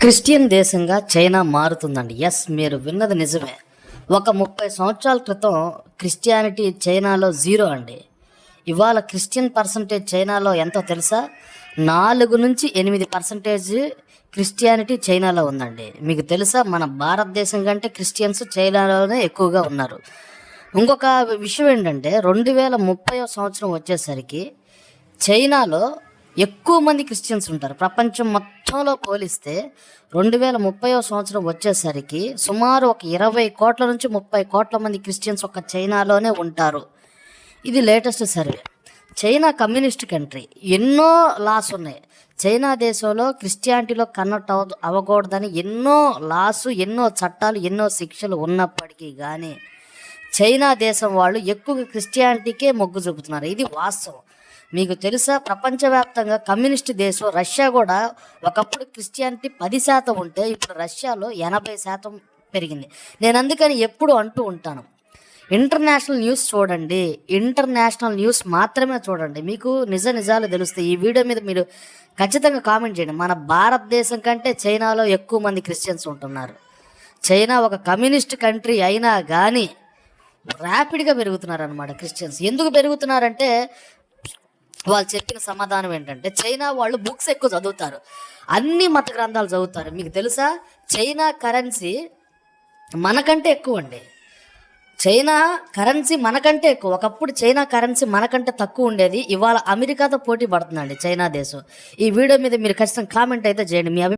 Christian దేశంగా China మారుతుందండి. Yes మీరు విన్నది నిజమే. ఒక ముప్పై సంవత్సరాల క్రితం క్రిస్టియానిటీ చైనాలో జీరో అండి. ఇవాళ క్రిస్టియన్ పర్సంటేజ్ చైనాలో ఎంతో తెలుసా? నాలుగు నుంచి ఎనిమిది పర్సంటేజ్ క్రిస్టియానిటీ చైనాలో ఉందండి. మీకు తెలుసా? మన భారతదేశం కంటే క్రిస్టియన్స్ చైనాలోనే ఎక్కువగా ఉన్నారు. ఇంకొక విషయం ఏంటంటే రెండు వేల ముప్పై సంవత్సరం వచ్చేసరికి చైనాలో ఎక్కువ మంది క్రిస్టియన్స్ ఉంటారు. ప్రపంచం మొత్తంలో పోలిస్తే రెండు వేల ముప్పై సంవత్సరం వచ్చేసరికి సుమారు ఒక ఇరవై కోట్ల నుంచి ముప్పై కోట్ల మంది క్రిస్టియన్స్ ఒక చైనాలోనే ఉంటారు. ఇది latest survey. China communist country. ఎన్నో లాస్ ఉన్నాయి. చైనా దేశంలో క్రిస్టియానిటీలో కన్వర్ట్ అవ అవ్వకూడదని ఎన్నో లాసు ఎన్నో చట్టాలు ఎన్నో శిక్షలు ఉన్నప్పటికీ కానీ చైనా దేశం వాళ్ళు ఎక్కువగా క్రిస్టియానిటీకే మొగ్గు చూపుతున్నారు. ఇది వాస్తవం. మీకు తెలుసా ప్రపంచవ్యాప్తంగా కమ్యూనిస్ట్ దేశం రష్యా కూడా ఒకప్పుడు క్రిస్టియానిటీ పది శాతం ఉంటే ఇప్పుడు రష్యాలో ఎనభై శాతం పెరిగింది. నేను అందుకని ఎప్పుడు అంటూ ఉంటాను ఇంటర్నేషనల్ న్యూస్ చూడండి ఇంటర్నేషనల్ న్యూస్ మాత్రమే చూడండి. మీకు నిజ నిజాలు తెలుస్తాయి. ఈ వీడియో మీద మీరు ఖచ్చితంగా కామెంట్ చేయండి. మన భారతదేశం కంటే చైనాలో ఎక్కువ మంది క్రిస్టియన్స్ ఉంటున్నారు. చైనా ఒక కమ్యూనిస్ట్ కంట్రీ అయినా కానీ ర్యాపిడ్గా పెరుగుతున్నారు అనమాట క్రిస్టియన్స్. ఎందుకు పెరుగుతున్నారంటే వాళ్ళు చెప్పిన సమాధానం ఏంటంటే చైనా వాళ్ళు బుక్స్ ఎక్కువ చదువుతారు. అన్ని మత గ్రంథాలు చదువుతారు. మీకు తెలుసా? చైనా కరెన్సీ మనకంటే ఎక్కువ అండి చైనా కరెన్సీ మనకంటే ఎక్కువ. ఒకప్పుడు చైనా కరెన్సీ మనకంటే తక్కువ ఉండేది. ఇవాళ అమెరికాతో పోటీ పడుతుందండి చైనా దేశం. ఈ వీడియో మీద మీరు ఖచ్చితంగా కామెంట్ అయితే చేయండి. మీ అభి